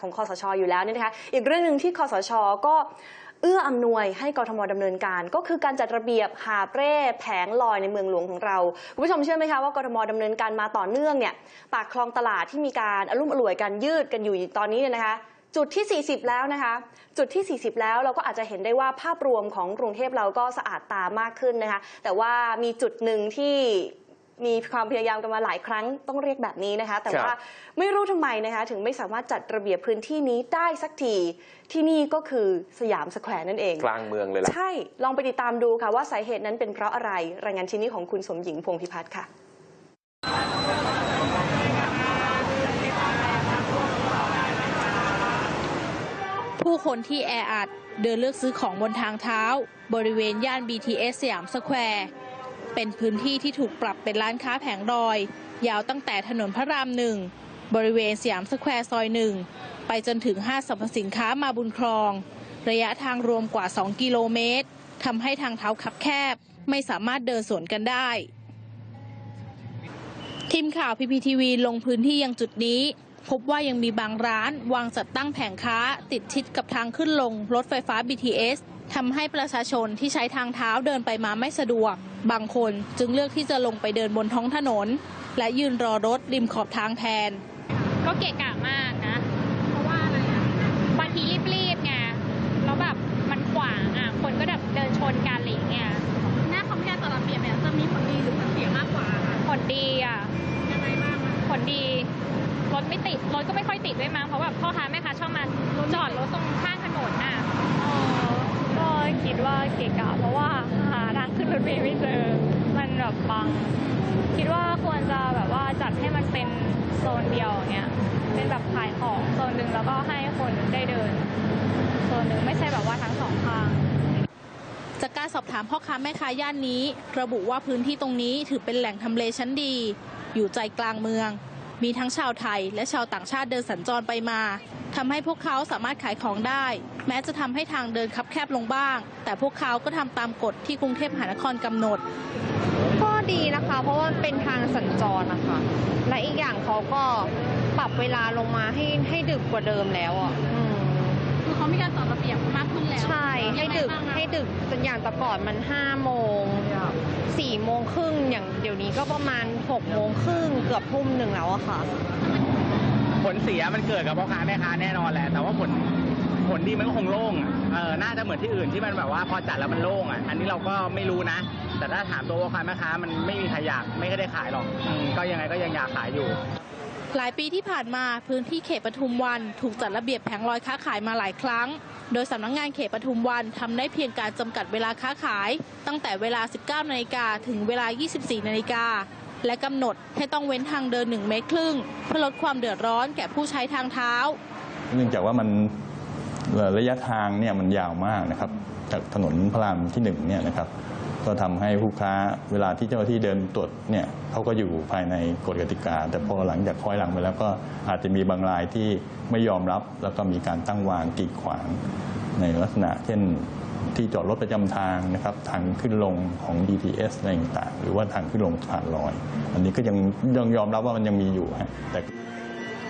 ของคอสชอยู่แล้วเนี่ยนะคะ อีกเรื่องหนึ่งที่คอสชก็เอื้ออำนวยให้กรทมดำเนินการ ก็คือการจัดระเบียบหาบเร่แผงลอยในเมืองหลวงของเรา คุณผู้ชมเชื่อไหมคะว่ากรทมดำเนินการมาต่อเนื่องเนี่ยปากคลองตลาดที่มีการอารมอร่วยกันยืดกันอยู่ตอนนี้เนี่ยนะคะจุดที่ 40 แล้วนะคะ จุดที่ 40 แล้วเราก็อาจจะเห็นได้ว่าภาพรวมของกรุงเทพเราก็สะอาดตามากขึ้นนะคะ แต่ว่ามีจุดหนึ่งที่ มีความพยายามกันมาหลายครั้งต้องเรียกแบบนี้นะคะ แต่ครับว่าไม่รู้ทำไมนะคะถึงไม่สามารถจัดระเบียบพื้นที่นี้ได้สักที ที่นี่ก็คือสยามสแควร์นั่นเอง กลางเมืองเลยล่ะ ใช่ ลองไปติดตามดูค่ะว่าสาเหตุนั้นเป็นเพราะอะไร รายงานชิ้นนี้ของคุณสมหญิงพวงพิพัฒน์ค่ะผู้คนที่แออัดเดินเลือกซื้อของบนทางเท้า บริเวณย่าน BTS สยามสแควร์ เป็นพื้นที่ที่ถูกปรับเป็นร้านค้าแผงลอย ยาวตั้งแต่ถนนพระรามหนึ่งบริเวณสยามสแควร์ซอยหนึ่งไปจนถึงห้างสรรพสินค้ามาบุญครอง ระยะทางรวมกว่า 2 กิโลเมตรทำให้ทางเท้าคับแคบ ไม่สามารถเดินสวนกันได้ ทีมข่าวพีพีทีวีลงพื้นที่ยังจุดนี้ พบว่ายังมีบางร้านวางจัดตั้งแผงค้า ติดชิดกับทางขึ้นลงรถไฟฟ้า BTS ทำให้ประชาชนที่ใช้ทางเท้าเดินไปมาไม่สะดวก บางคนจึงเลือกที่จะลงไปเดินบนท้องถนน และยืนรอรถริมขอบทางแทน ก็เกะกะมากนะ เพราะว่าอะไรอะบางทีรีบๆไงแล้วแบบมันขวางอะ คนก็แบบเดินชนกันอะไรอย่างเงี้ยหน้าคอมแพทย์ต่อระเบียบเนี่ยจะมีผลดีหรือผลเสียมากกว่าค่ะผลดีอะยังไงบ้างอะผลดีรถไม่ติดรถก็ไม่ค่อยติดด้วยมั้งเพราะแบบพ่อค้าแม่ค้าชอบมาจอดรถตรงข้างถนนน่ะก็คิดว่าเกะกะเพราะว่าหาทา งขึ้นรถเมล์ไม่เจอ มันแบบบัง คิดว่าควรจะแบบว่าจัดให้มันเป็นโซนเดียวเงี้ย เป็นแบบขายของโซนหนึ่งแล้วก็ให้คนได้เดิน โซนหนึ่งไม่ใช่แบบว่าทั้งสองข้างจากการสอบถามพ่อค้าแม่ค้าย่านนี้ ระบุว่าพื้นที่ตรงนี้ถือเป็นแหล่งทำเลชั้นดี อยู่ใจกลางเมือง มีทั้งชาวไทยและชาวต่างชาติเดินสัญจรไปมา ทำให้พวกเขาสามารถขายของได้ แม้จะทำให้ทางเดินคับแคบลงบ้าง แต่พวกเขาก็ทำตามกฎที่กรุงเทพมหานครกำหนด ก็ดีนะคะ เพราะว่าเป็นทางสัญจรนะคะ และอีกอย่างเขาก็ปรับเวลาลงมาให้ให้ดึกกว่าเดิมแล้วอะอืมคือเขามีการต่อระเบียบมากขึ้นแล้ว ใช่ ให้ดึกยังไงบ้างอะให้ดึกอย่างแต่ก่อนมันห้าโมงสี่โมงครึ่งอย่างเดี๋ยวนี้ก็ประมาณหกโมงครึ่งเกือบทุ่มหนึ่งแล้วอะค่ะ ผลเสียมันเกิดกับพ่อค้าแม่ค้าแน่นอนแหละ แต่ว่าผลผลดีมันก็คงโล่งอะเออน่าจะเหมือนที่อื่นที่มันแบบว่าพอจัดแล้วมันโล่งอะ อันนี้เราก็ไม่รู้นะ แต่ถ้าถามตัวพ่อค้าแม่ค้ามันไม่มีใครอยากไม่ได้ขายหรอกอืมก็ยังไงก็ยังอยากขายอยู่ หลายปีที่ผ่านมาพื้นที่เขตปทุมวัน ถูกจัดระเบียบแผงลอยค้าขายมาหลายครั้ง โดยสำนักงงานเขตปทุมวันทำได้เพียงการจำกัดเวลาค้าขาย ตั้งแต่เวลา 19นาฬิกาถึงเวลา 24นาฬิกา และกำหนดให้ต้องเว้นทางเดิน 1 เมตรครึ่ง เพื่อลดความเดือดร้อนแก่ผู้ใช้ทางเท้า เนื่องจากว่ามันระยะทางเนี่ยมันยาวมากนะครับ จากถนนพระรามที่หนึ่งเนี่ยนะครับ ก็ทำให้ผู้ค้าเวลาที่เจ้าหน้าที่เดินตรวจเนี่ยเขาก็อยู่ภายในกฎกติกา แต่พอหลังจากคอยหลังไปแล้วก็อาจจะมีบางรายที่ไม่ยอมรับ แล้วก็มีการตั้งวางกีดขวาง ในลักษณะ เช่นที่จอดรถประจำทางนะครับทางขึ้นลงของ BTS อะไรต่างๆหรือว่าทางขึ้นลงผ่านลอย อันนี้ก็ยังยังยอมรับว่ามันยังมีอยู่ฮะแต่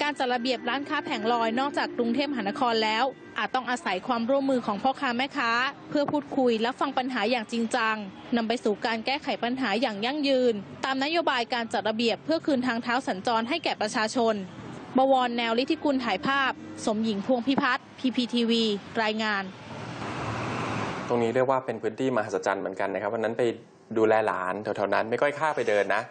การจัดระเบียบร้านค้าแผงลอยนอกจากกรุงเทพมหานครแล้ว อาจต้องอาศัยความร่วมมือของพ่อค้าแม่ค้า เพื่อพูดคุยและฟังปัญหาอย่างจริงจังนำไปสู่การแก้ไขปัญหาอย่างยั่งยืน ตามนโยบายการจัดระเบียบเพื่อคืนทางเท้าสัญจรให้แก่ประชาชน บวรแนวลิธิกุลถ่ายภาพ สมหญิงพวงพิพัฒน์ PPTV รายงาน ตรงนี้เรียกว่าเป็นพื้นที่มหัศจรรย์เหมือนกันนะครับวันนั้นไปดูแลหลานแถวๆนั้นไม่ก้อยค่าไปเดินนะ